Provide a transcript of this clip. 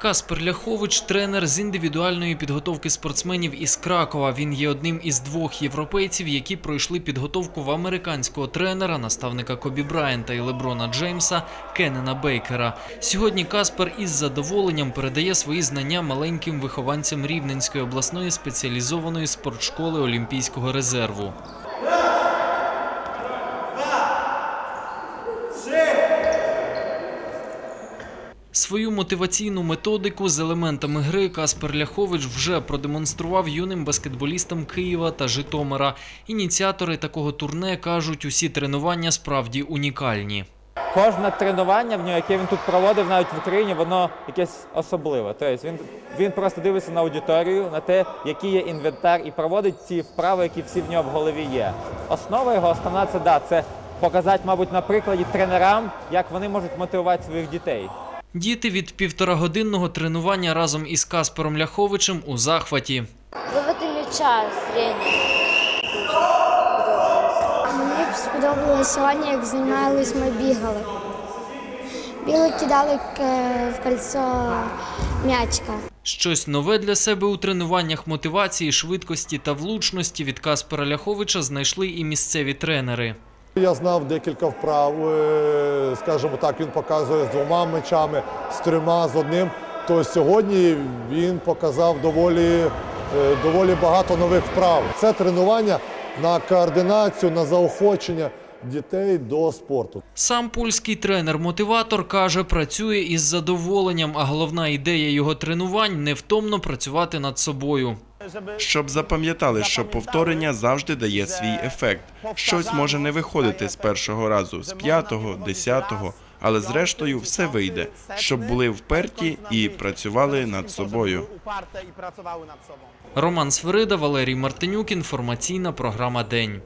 Каспер Ляхович тренер з індивідуальної підготовки спортсменів із Кракова. Він є одним із двох європейців, які пройшли підготовку в американського тренера, наставника Кобі Брайанта і Леброна Джеймса Кеннена Бейкера. Сьогодні Каспер із задоволенням передає свої знання маленьким вихованцям Рівненської обласної спеціалізованої спортшколи Олімпійського резерву. Свою мотиваційну методику з елементами гри Каспер Ляхович вже продемонстрував юним баскетболістам Києва та Житомира. Ініціатори такого турне кажуть, усі тренування справді унікальні. Кожне тренування в нього, яке він тут проводив навіть в Україні, воно якесь особливе. Тобто він, він просто дивиться на аудиторію, на те, який є інвентар, і проводить ті вправи, які всі в нього в голові є. Основа його основна це да, це показати, мабуть, на прикладі тренерам, як вони можуть мотивувати своїх дітей. Діти від півторагодинного тренування разом із Каспером Ляховичем у захваті. Виводи м'яча. Мені сподобалося сьогодні, як займались, ми бігали. Бігали, кидали к- в кольцо м'ячка. Щось нове для себе у тренуваннях мотивації, швидкості та влучності від Каспера Ляховича знайшли і місцеві тренери. Я знав декілька вправ, е, скажімо так, він показує з двома мечами, з трьома, з одним. То сьогодні він показав доволі, е, доволі багато нових вправ. Це тренування на координацію, на заохочення дітей до спорту. Сам польський тренер-мотиватор каже, працює із задоволенням, а головна ідея його тренувань невтомно працювати над собою. Щоб запам'ятали, що повторення завжди дає свій ефект. Щось може не виходити з першого разу, з п'ятого, десятого, але зрештою все вийде, щоб були вперті і працювали над собою. упарте і працювали над собою. Роман Сверида, Валерій Мартинюк. Інформаційна програма День.